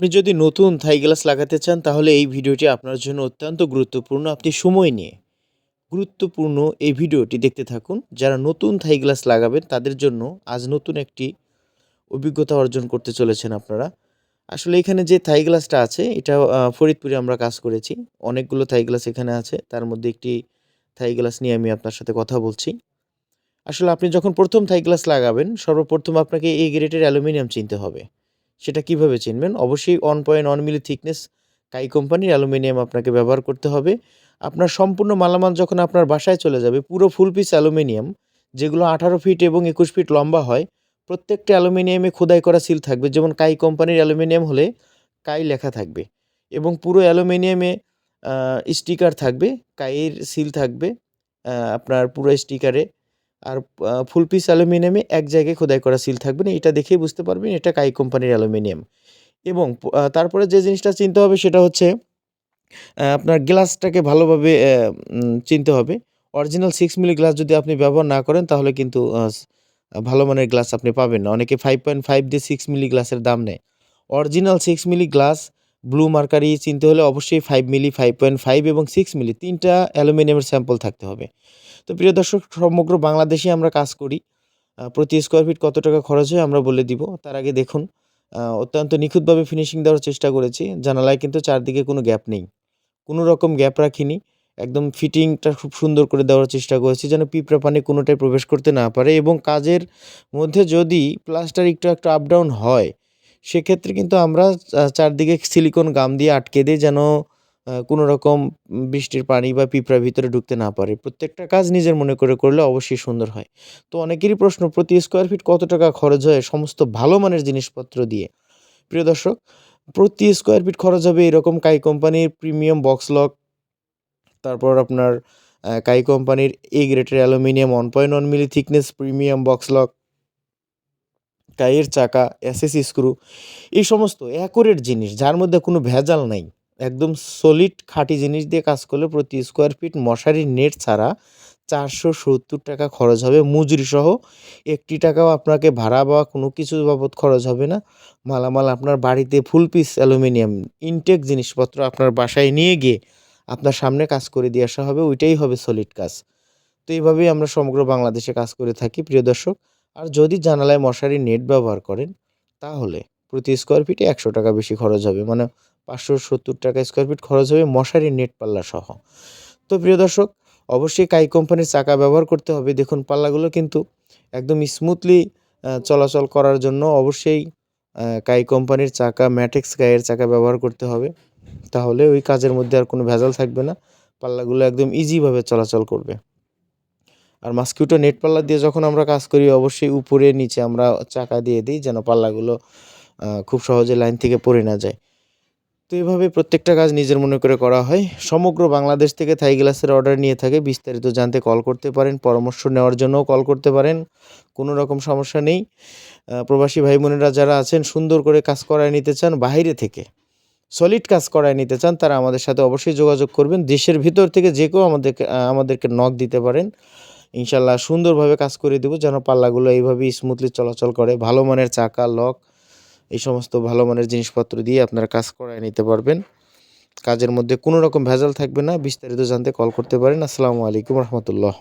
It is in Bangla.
আপনি যদি নতুন থাই গ্লাস লাগাতে চান, তাহলে এই ভিডিওটি আপনার জন্য অত্যন্ত গুরুত্বপূর্ণ। আপনি সময় নিয়ে গুরুত্বপূর্ণ এই ভিডিওটি দেখতে থাকুন। যারা নতুন থাই গ্লাস লাগাবেন, তাদের জন্য আজ নতুন একটি অভিজ্ঞতা অর্জন করতে চলেছেন আপনারা। আসলে এখানে যে থাই গ্লাসটা আছে, এটা ফরিদপুরে আমরা কাজ করেছি। অনেকগুলো থাই গ্লাস এখানে আছে। তার মধ্যে একটি থাই গ্লাস নিয়ে আমি আপনার সাথে কথা বলছি। আসলে আপনি যখন প্রথম থাই গ্লাস লাগাবেন, সর্বপ্রথম আপনাকে এই গ্রেডের অ্যালুমিনিয়াম চিনতে হবে। সেটা কীভাবে চিনবেন? অবশ্যই one point one milli thickness কাই কোম্পানির অ্যালুমিনিয়াম আপনাকে ব্যবহার করতে হবে। আপনার সম্পূর্ণ মালামাল যখন আপনার বাসায় চলে যাবে, পুরো ফুল পিস অ্যালুমিনিয়াম যেগুলো আঠারো ফিট এবং একুশ ফিট লম্বা হয়, প্রত্যেকটা অ্যালুমিনিয়ামে খোদাই করা সিল থাকবে। যেমন কাই কোম্পানির অ্যালুমিনিয়াম হলে কাই লেখা থাকবে এবং পুরো অ্যালুমিনিয়ামে স্টিকার থাকবে, কাইয়ের সিল থাকবে আপনার পুরো স্টিকারে আর ফুল পিস অ্যালুমিনিয়ামে এক জায়গায় খোদাই করা সিল থাকবে না। এটা দেখেই বুঝতে পারবেন, এটা কাই কোম্পানির অ্যালুমিনিয়াম এবং তারপরে যে জিনিসটা চিনতে হবে সেটা হচ্ছে আপনার গ্লাসটাকে ভালোভাবে চিনতে হবে। অরিজিনাল সিক্স মিলি গ্লাস যদি আপনি ব্যবহার না করেন, তাহলে কিন্তু ভালো মানের গ্লাস আপনি পাবেন না। অনেকে ফাইভ পয়েন্ট ফাইভ দিয়ে সিক্স মিলি গ্লাসের দাম নেয়। Original six milli glass blue mercury চিনতে হলে অবশ্যই five milli five point five এবং সিক্স মিলি তিনটা অ্যালুমিনিয়ামের স্যাম্পল থাকতে হবে। তো প্রিয় দর্শক, সমগ্র বাংলাদেশে আমরা কাজ করি। প্রতি স্কোয়ার ফিট কত টাকা খরচ হয় আমরা বলে দিব। তার আগে দেখুন অত্যন্ত নিখুঁতভাবে ফিনিশিং দেওয়ার চেষ্টা করেছি। জানালায় কিন্তু চারদিকে কোনো গ্যাপ নেই। কোনো রকম গ্যাপ রাখিনি। একদম ফিটিংটা খুব সুন্দর করে দেওয়ার চেষ্টা করেছি যেন পিঁপড়া পানি কোনোটাই প্রবেশ করতে না পারে এবং কাজের মধ্যে যদি প্লাস্টার একটু একটু আপ ডাউন হয় সেক্ষেত্রে কিন্তু আমরা চারদিকে সিলিকন গাম দিয়ে আটকে দিই যেন কোনো রকম বৃষ্টির পানি বা পিঁপড়ার ভিতরে ঢুকতে না পারে। প্রত্যেকটা কাজ নিজের মনে করে করলে অবশ্যই সুন্দর হয়। তো অনেকেরই প্রশ্ন, প্রতি স্কোয়ার ফিট কত টাকা খরচ হয়? সমস্ত ভালো মানের জিনিসপত্র দিয়ে। প্রিয় দর্শক, প্রতি স্কোয়ার ফিট খরচ হবে এরকম কাই কোম্পানির প্রিমিয়াম বক্স লক তারপর আপনার কাই কোম্পানির A greater aluminium one point one milli thickness premium box lock কাইয়ের চাকা এসএসি স্ক্রু এই সমস্ত অ্যাকুরেট জিনিস, যার মধ্যে কোনো ভেজাল নাই। একদম সলিড খাঁটি জিনিস দিয়ে কাজ করলে প্রতি স্কোয়ার ফিট মশারির নেট ছাড়া চারশো সত্তর টাকা খরচ হবে মজুরি সহ। একটি টাকাও আপনাকে ভাড়া বা কোনো কিছু বাবদ খরচ হবে না। মালামাল আপনার বাড়িতে ফুল পিস অ্যালুমিনিয়াম ইনটেক জিনিসপত্র আপনার বাসায় নিয়ে গিয়ে আপনার সামনে কাজ করে দিয়ে আসা হবে, ওইটাই হবে সলিড কাজ। তো এইভাবেই আমরা সমগ্র বাংলাদেশে কাজ করে থাকি, প্রিয় দর্শক। আর যদি জানালায় মশারি নেট ব্যবহার করেন, তাহলে প্রতি স্কোয়ার ফিটে একশো টাকা বেশি খরচ হবে। মানে পাঁচশো সত্তর টাকা স্কোয়ার ফিট খরচ হবে মশারি নেট পাল্লা সহ। তো প্রিয় দর্শক, অবশ্যই কাই কোম্পানির চাকা ব্যবহার করতে হবে। দেখুন, পাল্লাগুলো কিন্তু একদম স্মুথলি চলাচল করার জন্য অবশ্যই কাই কোম্পানির চাকা ম্যাটেক্স গায়ের চাকা ব্যবহার করতে হবে। তাহলে ওই কাজের মধ্যে আর কোনো ভেজাল থাকবে না। পাল্লাগুলো একদম ইজিভাবে চলাচল করবে। আর মাস্কিউটো নেট পাল্লা দিয়ে যখন আমরা কাজ করি, অবশ্যই উপরে, নিচে আমরা চাকা দিয়ে দিই যেন পাল্লাগুলো খুব সহজে লাইন থেকে পড়ে না যায়। তো এভাবে প্রত্যেকটা কাজ নিজের মনে করে করা হয়। সমগ্র বাংলাদেশ থেকে থাই গ্লাসের অর্ডার নিয়ে থাকে। বিস্তারিত জানতে কল করতে পারেন, পরামর্শ নেওয়ার জন্যও কল করতে পারেন, কোনো রকম সমস্যা নেই। প্রবাসী ভাই বোনেরা যারা আছেন, সুন্দর করে কাজ করায় নিতে চান, বাইরে থেকে সলিড কাজ করায় নিতে চান, তারা আমাদের সাথে অবশ্যই যোগাযোগ করবেন। দেশের ভিতর থেকে যে কেউ আমাদেরকে আমাদেরকে নক দিতে পারেন। ইনশাল্লাহ সুন্দরভাবে কাজ করে দেবো, যেন পাল্লাগুলো এইভাবে স্মুথলি চলাচল করে। ভালো মানের চাকা লক এই সমস্ত ভালো মানের জিনিসপত্র দিয়ে আপনারা কাজ করায় নিতে পারবেন। কাজের মধ্যে কোনো রকম ভেজাল থাকবে না, বিস্তারিত জানতে কল করতে পারেন। আসসালামু আলাইকুম রহমতুল্লাহ।